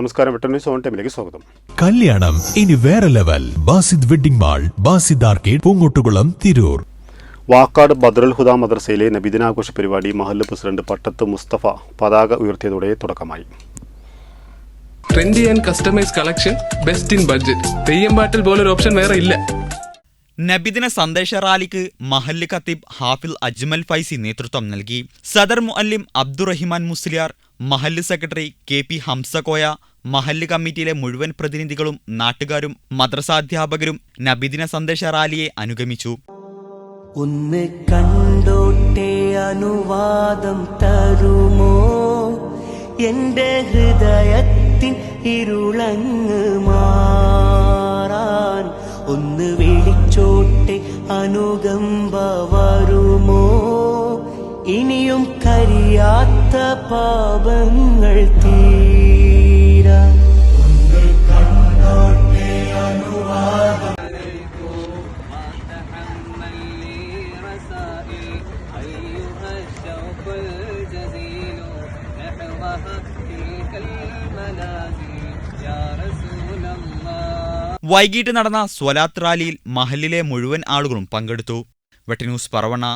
നമസ്കാരം news on ടൈമിലേക്ക് സ്വാഗതം. കല്യാണം ഇനി വേറെ level. Basid wedding mall Basid arcade Poongottukulam Tirur. Vakkad Badrul Huda മദ്രസയിലെ നബിദിനാഘോഷ പരിപാടി മഹല്ല് പ്രസിഡന്റ് പട്ടത്ത് മുസ്തഫ പതാക ഉയർത്തിയതോടെ തുടക്കമായി. Trendy and customise collection best in budget Theyyam പാട്ടിൽ പോലൊരു ഓപ്ഷൻ വേറെ ഇല്ല. നബിദിന സന്ദേശ റാലിക്ക് മഹല്ല് ഖത്തീബ് ഹാഫിൽ അജ്മൽ ഫൈസി നേതൃത്വം നൽകി. സദർ മുഅല്ലിം അബ്ദുറഹിമാൻ മുസ്ലിയാർ മഹല്ല് സെക്രട്ടറി കെ പി ഹംസകോയ മഹല്ല് കമ്മിറ്റിയിലെ മുഴുവൻ പ്രതിനിധികളും നാട്ടുകാരും മദ്രസാധ്യാപകരും നബിദിന സന്ദേശ റാലിയെ അനുഗമിച്ചു. ഒന്ന് കണ്ടോട്ടെ അനുവാദം തരുമോ? എന്റെ ഹൃദയത്തിൻ ഇരുളങ്ങ് മാറാൻ ഒന്ന് വിളിച്ചോട്ടെ അനുകമ്പ വരുമോ? ഇനിയും കരിയാത്ത പാപങ്ങൾ തീരാൻ വൈകിട്ട് നടന്ന സ്വലാത്ത് റാലിയിൽ മഹലിലെ മുഴുവൻ ആളുകളും പങ്കെടുത്തു. വെട്ടന്യൂസ് പറവണ്ണ